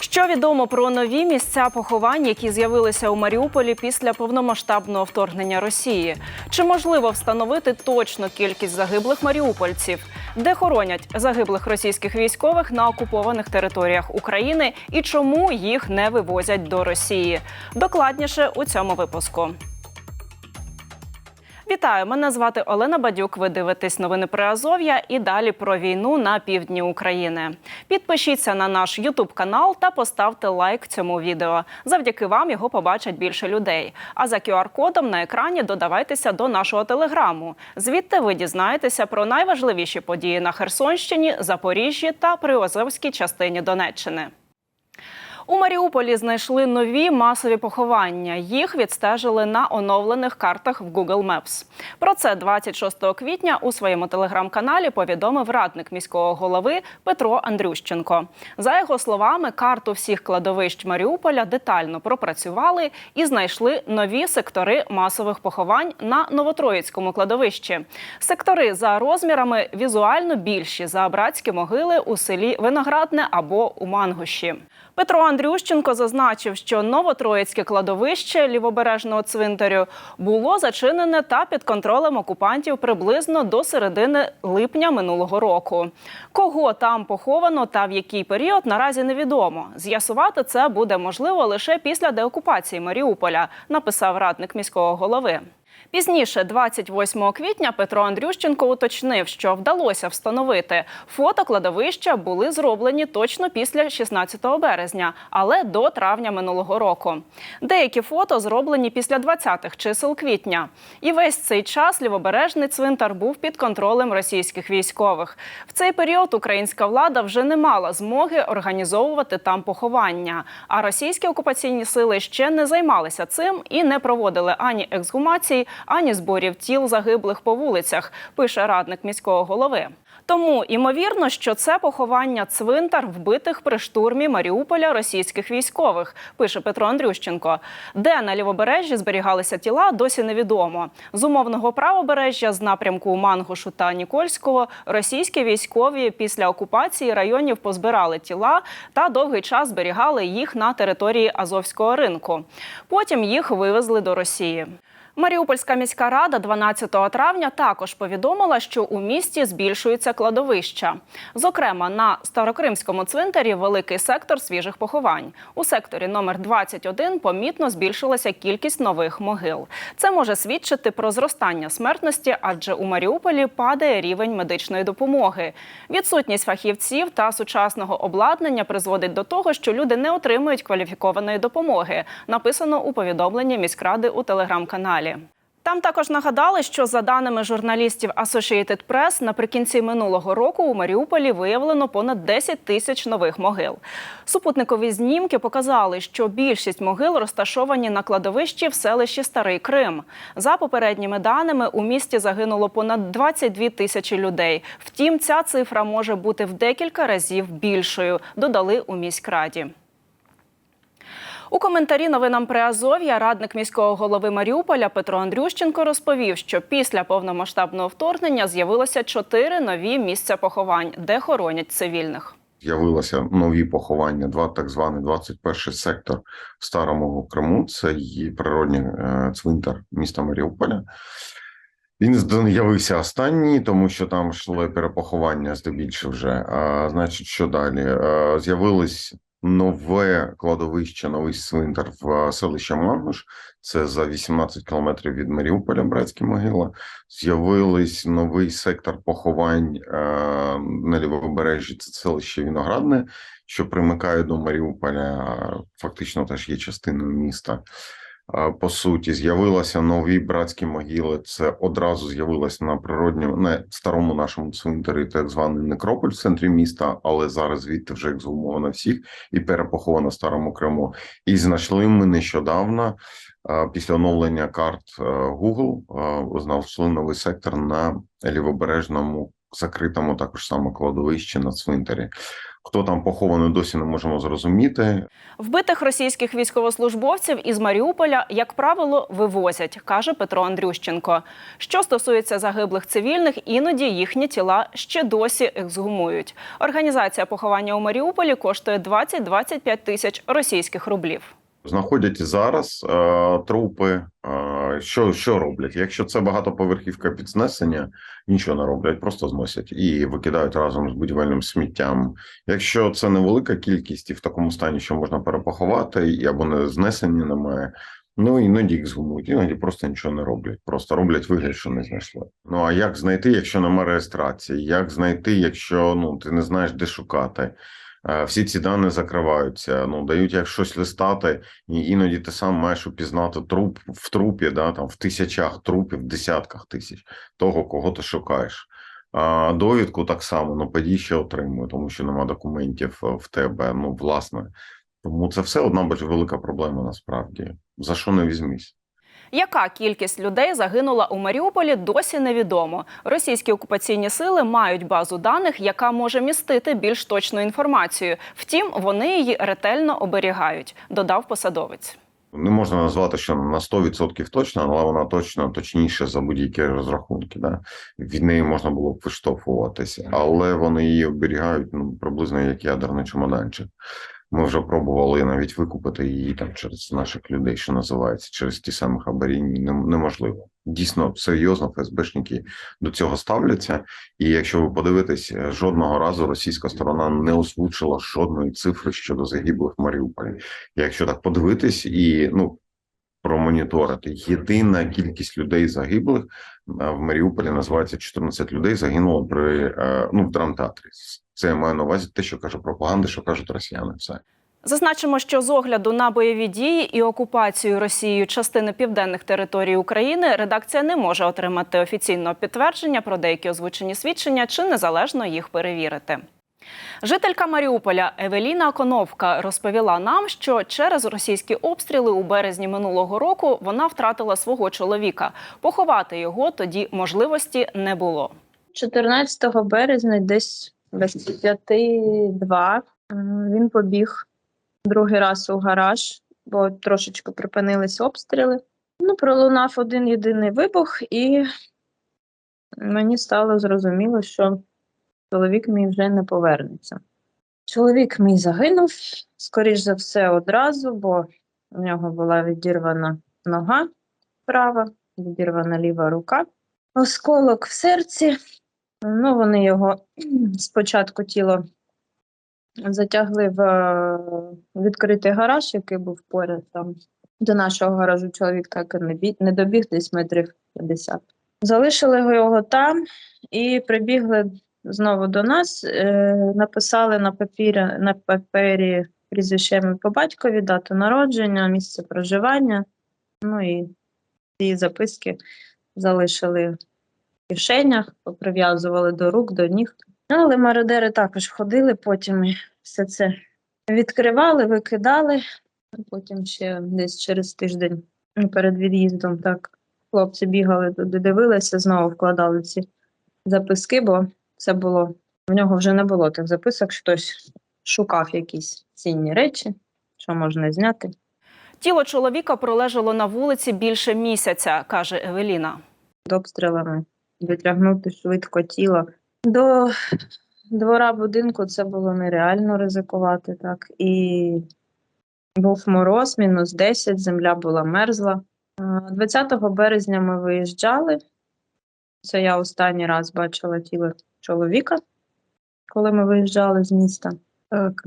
Що відомо про нові місця поховань, які з'явилися у Маріуполі після повномасштабного вторгнення Росії? Чи можливо встановити точну кількість загиблих маріупольців? Де хоронять загиблих російських військових на окупованих територіях України і чому їх не вивозять до Росії? Докладніше у цьому випуску. Вітаю, мене звати Олена Бадюк. Ви дивитесь новини про Азов'я і далі про війну на півдні України. Підпишіться на наш Ютуб канал та поставте лайк цьому відео. Завдяки вам його побачать більше людей. А за QR-кодом на екрані додавайтеся до нашого телеграму. Звідти ви дізнаєтеся про найважливіші події на Херсонщині, Запоріжжі та Приозовській частині Донеччини. У Маріуполі знайшли нові масові поховання. Їх відстежили на оновлених картах в Google Maps. Про це 26 квітня у своєму телеграм-каналі повідомив радник міського голови Петро Андрющенко. За його словами, карту всіх кладовищ Маріуполя детально пропрацювали і знайшли нові сектори масових поховань на Новотроїцькому кладовищі. Сектори за розмірами візуально більші за братські могили у селі Виноградне або у Мангуші. Петро Андрющенко зазначив, що Новотроїцьке кладовище лівобережного цвинтарю було зачинене та під контролем окупантів приблизно до середини липня минулого року. Кого там поховано та в який період наразі невідомо. З'ясувати це буде можливо лише після деокупації Маріуполя, написав радник міського голови. Пізніше, 28 квітня, Петро Андрющенко уточнив, що вдалося встановити фото кладовища були зроблені точно після 16 березня, але до травня минулого року. Деякі фото зроблені після 20-х чисел квітня. І весь цей час лівобережний цвинтар був під контролем російських військових. В цей період українська влада вже не мала змоги організовувати там поховання. А російські окупаційні сили ще не займалися цим і не проводили ані ексгумації, ані зборів тіл загиблих по вулицях, пише радник міського голови. Тому ймовірно, що це поховання цвинтар вбитих при штурмі Маріуполя російських військових, пише Петро Андрющенко. Де на лівобережжі зберігалися тіла, досі невідомо. З умовного правобережжя з напрямку Мангушу та Нікольського російські військові після окупації районів позбирали тіла та довгий час зберігали їх на території Азовського ринку. Потім їх вивезли до Росії. Маріупольська міська рада 12 травня також повідомила, що у місті збільшується кладовища. Зокрема, на Старокримському цвинтарі великий сектор свіжих поховань. У секторі номер 21 помітно збільшилася кількість нових могил. Це може свідчити про зростання смертності, адже у Маріуполі падає рівень медичної допомоги. Відсутність фахівців та сучасного обладнання призводить до того, що люди не отримують кваліфікованої допомоги. Написано у повідомленні міськради у телеграм-каналі. Там також нагадали, що за даними журналістів Associated Press, наприкінці минулого року у Маріуполі виявлено понад 10 тисяч нових могил. Супутникові знімки показали, що більшість могил розташовані на кладовищі в селищі Старий Крим. За попередніми даними, у місті загинуло понад 22 тисячі людей. Втім, ця цифра може бути в декілька разів більшою, додали у міськраді. У коментарі новинам при Азов'я радник міського голови Маріуполя Петро Андрющенко розповів, що після повномасштабного вторгнення з'явилося чотири нові місця поховань, де хоронять цивільних. З'явилося нові поховання, два так званий 21 сектор в Старому Криму. Це її природній е, цвинтар міста Маріуполя. Він з'явився останній, тому що там йшло перепоховання здебільшого вже. А, значить, що далі? Е, З'явилось нове кладовище, новий свинтер в селищі Мангуш. Це за 18 кілометрів від Маріуполя, братські могила. З'явились новий сектор поховань е, на лівобережжі. Це селище Віноградне, що примикає до Маріуполя, фактично теж є частиною міста. По суті, з'явилися нові братські могили. Це одразу з'явилось на природньому на старому нашому цвинтарі, так званий некрополь в центрі міста, але зараз звідти вже ексгумовано всіх і перепоховано старому Криму. І знайшли ми нещодавно після оновлення карт Google знайшли новий сектор на лівобережному закритому також само кладовищі на цвинтарі. Хто там похований, досі не можемо зрозуміти. Вбитих російських військовослужбовців із Маріуполя, як правило, вивозять, каже Петро Андрющенко. Що стосується загиблих цивільних, іноді їхні тіла ще досі ексгумують. Організація поховання у Маріуполі коштує 20-25 тисяч російських рублів. Знаходять зараз е, трупи. Е, що, що роблять? Якщо це багатоповерхівка під знесення, нічого не роблять, просто зносять і викидають разом з будівельним сміттям. Якщо це невелика кількість і в такому стані, що можна перепоховати, і або не знесення немає. Ну іноді їх згумують, іноді просто нічого не роблять. Просто роблять вигляд, що не знайшли. Ну а як знайти, якщо немає реєстрації? Як знайти, якщо ну ти не знаєш, де шукати? Е, Всі ці дані закриваються. Ну дають як щось листати, і іноді ти сам маєш упізнати труп в трупі, да там в тисячах трупів, в десятках тисяч того, кого ти шукаєш. А довідку так само ну подій ще отримує, тому що нема документів е, в тебе. Ну власне, тому це все одна велика проблема насправді. За що не візьмись? Яка кількість людей загинула у Маріуполі, досі невідомо. Російські окупаційні сили мають базу даних, яка може містити більш точну інформацію. Втім, вони її ретельно оберігають, додав посадовець. Не можна назвати, що на 100% точно, але вона точно точніше за будь-які розрахунки. Да? Від неї можна було б виштовхуватися, але вони її оберігають ну, приблизно як ядерний чемоданчик. Ми вже пробували навіть викупити її там через наших людей, що називається, через ті самі хабарі неможливо. Дійсно, серйозно ФСБшники до цього ставляться. І якщо ви подивитесь, е, жодного разу російська сторона не озвучила жодної цифри щодо загиблих в Маріуполі. Якщо так подивитись і ну промоніторити, єдина кількість людей загиблих е, в Маріуполі називається 14 людей. Загинуло при е, ну в драмтеатрі. Це я маю на увазі те, що каже пропаганда, що кажуть росіяни. Все. Зазначимо, що з огляду на бойові дії і окупацію Росією частини південних територій України редакція не може отримати офіційного підтвердження про деякі озвучені свідчення чи незалежно їх перевірити. Жителька Маріуполя Евеліна Коновка розповіла нам, що через російські обстріли у березні минулого року вона втратила свого чоловіка. Поховати його тоді можливості не було. 14 березня, десь без 5-2, він побіг другий раз у гараж, бо трошечки припинились обстріли. Ну, пролунав один єдиний вибух, і мені стало зрозуміло, що чоловік мій вже не повернеться. Чоловік мій загинув, скоріш за все, одразу, бо у нього була відірвана нога права, відірвана ліва рука, осколок в серці. Ну, вони його спочатку тіло затягли в е, відкритий гараж, який був поряд там. До нашого гаражу чоловік так і не, бі... не добіг десь метрів 50. Залишили його- там і прибігли знову до нас, е, написали на папірі, на папері прізвище по батькові, дату народження, місце проживання. Ну і ці записки залишили кишенях, поприв'язували до рук, до ніг. Ну, Але мародери також ходили, потім все це відкривали, викидали. Потім ще десь через тиждень перед від'їздом так хлопці бігали туди, дивилися, знову вкладали ці записки, бо це було в нього вже не було тих записок, хтось шукав якісь цінні речі, що можна зняти. Тіло чоловіка пролежало на вулиці більше місяця, каже Евеліна. під обстрілами, відтягнути швидко тіло. До двора будинку це було нереально ризикувати так. І був мороз, мінус 10, земля була мерзла. 20 березня ми виїжджали. Це я останній раз бачила тіло чоловіка, коли ми виїжджали з міста.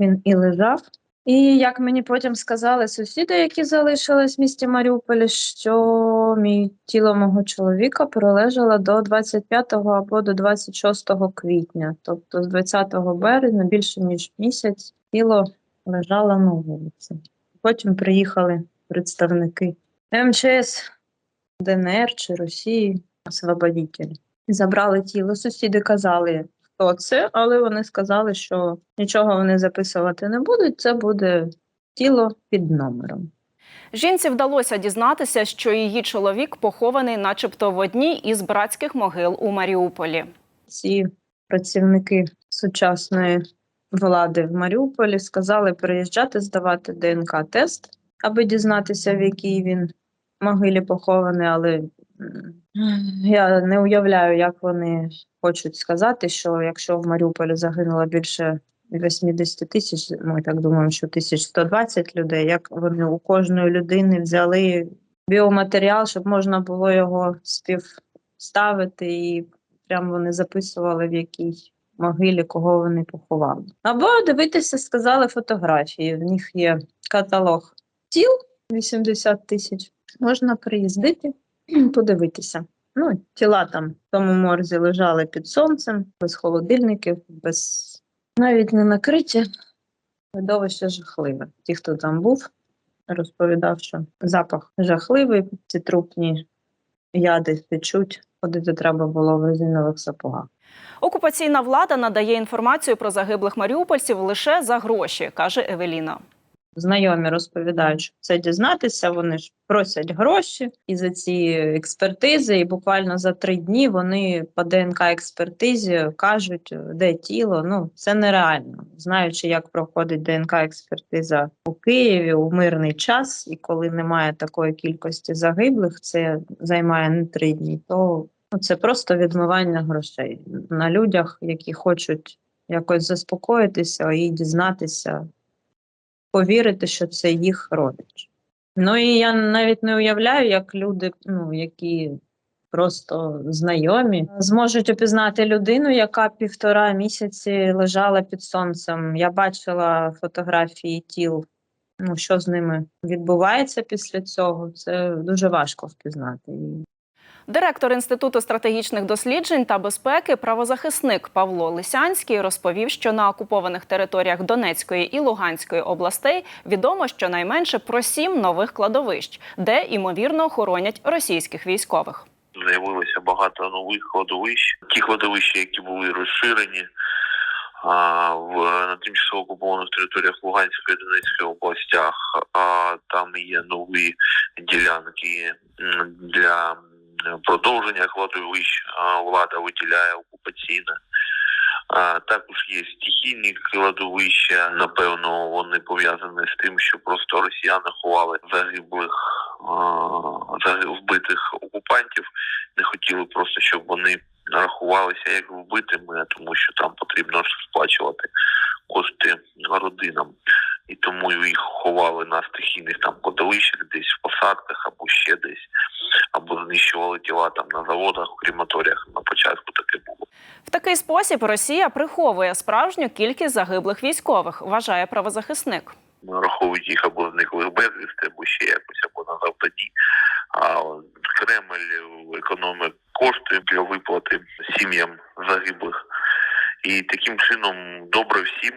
Він і лежав. І як мені потім сказали сусіди, які залишились в місті Маріуполі, що мій тіло мого чоловіка пролежало до 25 або до 26 квітня, тобто з 20 березня більше ніж місяць тіло лежало на вулиці. Потім приїхали представники МЧС ДНР чи Росії, освободителі. Забрали тіло. Сусіди казали, хто це, але вони сказали, що нічого вони записувати не будуть. Це буде тіло під номером. Жінці вдалося дізнатися, що її чоловік похований, начебто, в одній із братських могил у Маріуполі. Ці працівники сучасної влади в Маріуполі, сказали приїжджати здавати ДНК-тест, аби дізнатися, в якій він могилі похований, але я не уявляю, як вони хочуть сказати, що якщо в Маріуполі загинуло більше 80 тисяч, ми так думаємо, що 1120 людей, як вони у кожної людини взяли біоматеріал, щоб можна було його співставити, і прямо вони записували, в якій могилі кого вони поховали. Або дивитися, сказали фотографії. В них є каталог тіл 80 тисяч. Можна приїздити, подивитися. Ну, тіла там в тому морзі лежали під сонцем, без холодильників, без навіть не накриті. Видовище жахливе. Ті, хто там був, розповідав, що запах жахливий, ці трупні яди течуть, ходити треба було в резинових сапогах. Окупаційна влада надає інформацію про загиблих маріупольців лише за гроші, каже Евеліна. Знайомі розповідають, що це дізнатися. Вони ж просять гроші і за ці експертизи, і буквально за три дні вони по ДНК експертизі кажуть, де тіло. Ну це нереально. Знаючи, як проходить ДНК експертиза у Києві у мирний час, і коли немає такої кількості загиблих, це займає не три дні. То ну, це просто відмивання грошей на людях, які хочуть якось заспокоїтися і дізнатися повірити, що це їх родич. Ну і я навіть не уявляю, як люди, ну які просто знайомі, зможуть опізнати людину, яка півтора місяці лежала під сонцем. Я бачила фотографії тіл. Ну, що з ними відбувається після цього, це дуже важко впізнати. І Директор Інституту стратегічних досліджень та безпеки, правозахисник Павло Лисянський розповів, що на окупованих територіях Донецької і Луганської областей відомо щонайменше про сім нових кладовищ, де ймовірно хоронять російських військових. З'явилося багато нових кладовищ. Ті кладовища, які були розширені а, в на тимчасово окупованих територіях Луганської і Донецької областях, а там є нові ділянки для продовження кладовищ. Влада виділяє окупаційне. Також є стихійні кладовища. Напевно, вони пов'язані з тим, що просто росіяни ховали загиблих вбитих окупантів. Не хотіли просто, щоб вони рахувалися як вбитими, тому що там потрібно сплачувати кошти родинам. І тому їх ховали на стихійних там кладовищах, десь в посадках або ще десь, або знищували тіла там на заводах, у крематоріях. На початку таке було. В такий спосіб Росія приховує справжню кількість загиблих військових, вважає правозахисник. Нараховують їх або зниклих безвісти, або ще якось, або на завданні. А Кремль економить кошти для виплати сім'ям загиблих. І таким чином добре всім,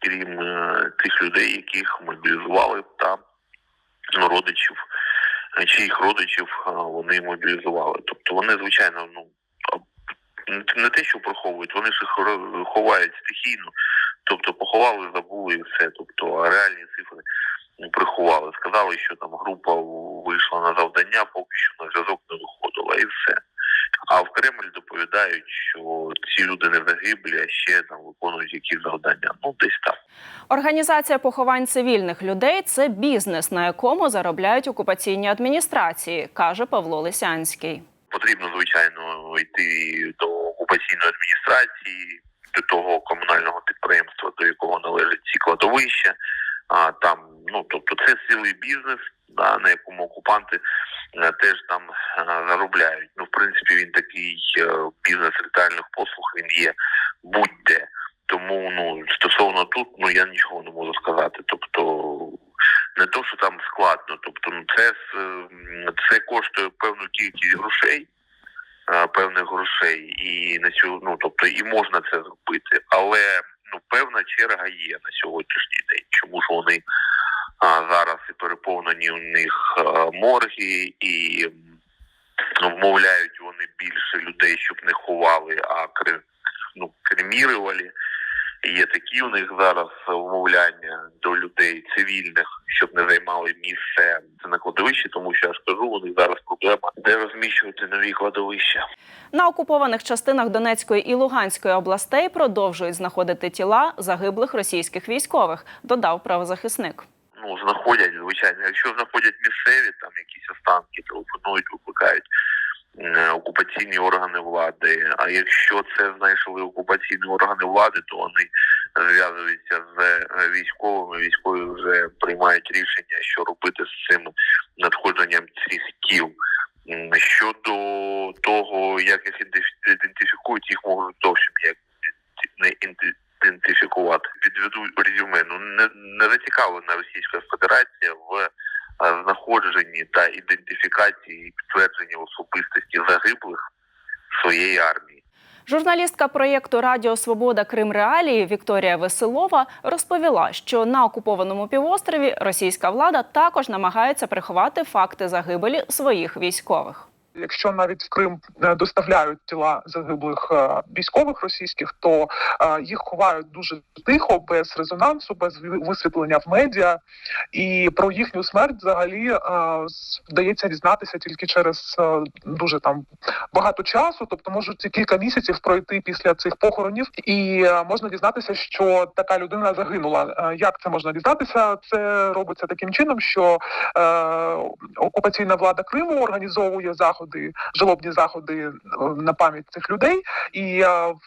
крім е, тих людей, яких мобілізували та родичів, е, чиїх родичів е, вони мобілізували. Тобто вони, звичайно, ну не те, що приховують, вони ж ховають стихійно. Тобто поховали, забули і все. Тобто реальні цифри приховали. Сказали, що там група вийшла на завдання, поки що на зв'язок не виходила, і все. А в Кремль доповідають, що ці люди не загиблі, а ще там виконують якісь завдання. Ну, десь так. Організація поховань цивільних людей це бізнес, на якому заробляють окупаційні адміністрації, каже Павло Лисянський. Потрібно, звичайно, йти до окупаційної адміністрації, до того комунального підприємства, до якого належать ці кладовища. А там, ну тобто, це цілий бізнес, да, на якому окупанти е, теж там е, заробляють. Ну, в принципі, він такий е, бізнес ритуальних послуг, він є будь-де. Тому ну стосовно тут, ну я нічого не можу сказати. Тобто не то, що там складно, тобто ну це це коштує певну кількість грошей, певних грошей, і на цю, ну тобто і можна це зробити, але ну певна черга є на сьогоднішній день. Чому ж вони а, зараз і переповнені у них морги і ну, вмовляють вони більше людей, щоб не ховали, а ну, кремірували. Є такі у них зараз вмовляння до людей цивільних, щоб не займали місце на кладовищі, тому що я ж кажу, у них зараз проблема, де розміщувати нові кладовища. На окупованих частинах Донецької і Луганської областей продовжують знаходити тіла загиблих російських військових, додав правозахисник. ну, знаходять, звичайно, якщо знаходять місцеві там якісь останки, телефонують, викликають окупаційні органи влади. А якщо це знайшли окупаційні органи влади, то вони зв'язуються з е, військовими. Військові вже приймають рішення, що робити з цим надходженням цих тіл. Щодо того, як їх ідентифі- ідентифікують, їх можуть зовсім як не ідентифікувати. Підведу резюме. Ну не, не зацікавлена Російська Федерація в е, знаходженні та ідентифікації і підтвердженні особистості загиблих своєї армії. Журналістка проєкту Радіо Свобода Крим Реалії Вікторія Веселова розповіла, що на окупованому півострові російська влада також намагається приховати факти загибелі своїх військових. Якщо навіть в Крим доставляють тіла загиблих е, військових російських, то е, їх ховають дуже тихо, без резонансу, без ви- висвітлення в медіа. І про їхню смерть взагалі е, вдається дізнатися тільки через дуже там багато часу, тобто можуть ці кілька місяців пройти після цих похоронів, і можна дізнатися, що така людина загинула. Як це можна дізнатися? Це робиться таким чином, що окупаційна влада Криму організовує заходи, жалобні заходи е, на пам'ять цих людей і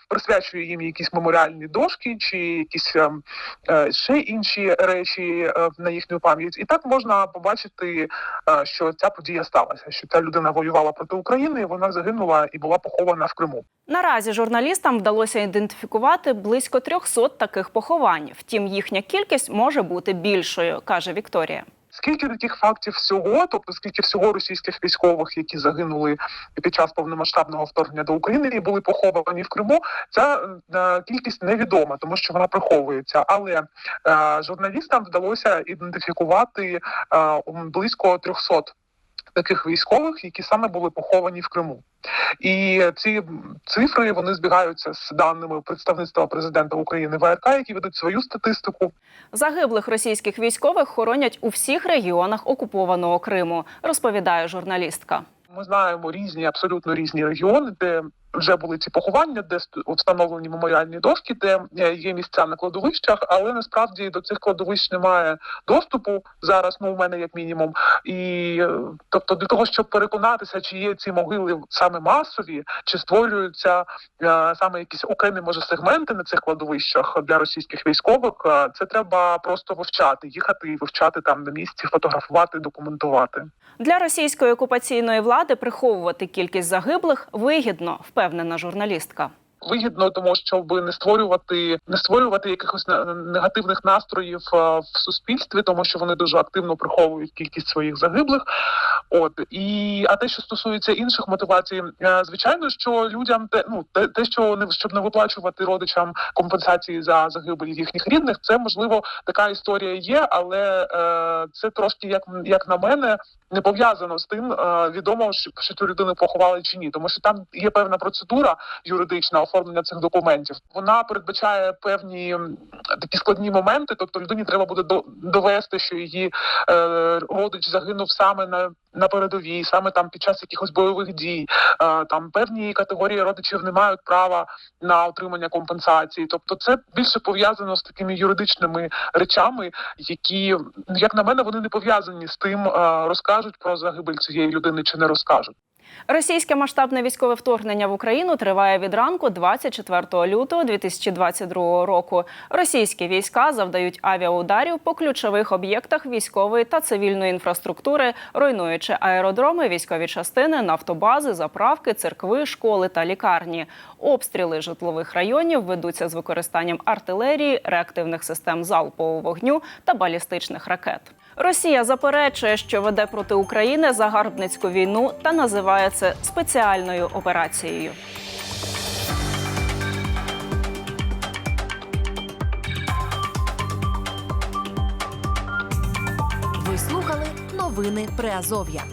присвячує їм якісь меморіальні дошки чи якісь е, е, ще інші речі на їхню пам'ять. І так можна побачити, що ця подія сталася, що ця людина воювала проти України, і вона загинула і була похована в Криму. Наразі журналістам вдалося ідентифікувати близько 300 таких поховань. Втім, їхня кількість може бути більшою, каже Вікторія. Скільки таких фактів всього, тобто скільки всього російських військових, які загинули під час повномасштабного вторгнення до України і були поховані в Криму, ця е, кількість невідома, тому що вона приховується. Але е, журналістам вдалося ідентифікувати е, близько 300 таких військових, які саме були поховані в Криму. І ці цифри вони збігаються з даними представництва президента України ВРК, які ведуть свою статистику. Загиблих російських військових хоронять у всіх регіонах окупованого Криму, розповідає журналістка. Ми знаємо різні, абсолютно різні регіони, де вже були ці поховання, де ст- встановлені меморіальні дошки, де е, є місця на кладовищах, але насправді до цих кладовищ немає доступу зараз. Ну у мене як мінімум. І е, тобто, для того, щоб переконатися, чи є ці могили саме масові, чи створюються е, саме якісь окремі може сегменти на цих кладовищах для російських військових, е, це треба просто вивчати, їхати і вивчати там на місці, фотографувати, документувати. Для російської окупаційної влади приховувати кількість загиблих вигідно, впевнена журналістка. Вигідно, тому щоб не створювати не створювати якихось не- негативних настроїв в суспільстві, тому що вони дуже активно приховують кількість своїх загиблих. От і а те, що стосується інших мотивацій, е, звичайно, що людям те, ну те, те, що не щоб не виплачувати родичам компенсації за загибель їхніх рідних, це можливо така історія є, але е, це трошки як як на мене. Не пов'язано з тим, е, відомо, що, що цю людину поховали чи ні, тому що там є певна процедура юридична оформлення цих документів. Вона передбачає певні такі складні моменти. Тобто людині треба буде до- довести, що її е, родич загинув саме на, на передовій, саме там під час якихось бойових дій. Е, там певні категорії родичів не мають права на отримання компенсації. Тобто, це більше пов'язано з такими юридичними речами, які, як на мене, вони не пов'язані з тим, е, розкажуть про загибель цієї людини чи не розкажуть. Російське масштабне військове вторгнення в Україну триває від ранку 24 лютого 2022 року. Російські війська завдають авіаударів по ключових об'єктах військової та цивільної інфраструктури, руйнуючи аеродроми, військові частини, нафтобази, заправки, церкви, школи та лікарні. Обстріли житлових районів ведуться з використанням артилерії, реактивних систем залпового вогню та балістичних ракет. Росія заперечує, що веде проти України загарбницьку війну та називає це спеціальною операцією. Ви слухали новини Приазов'я.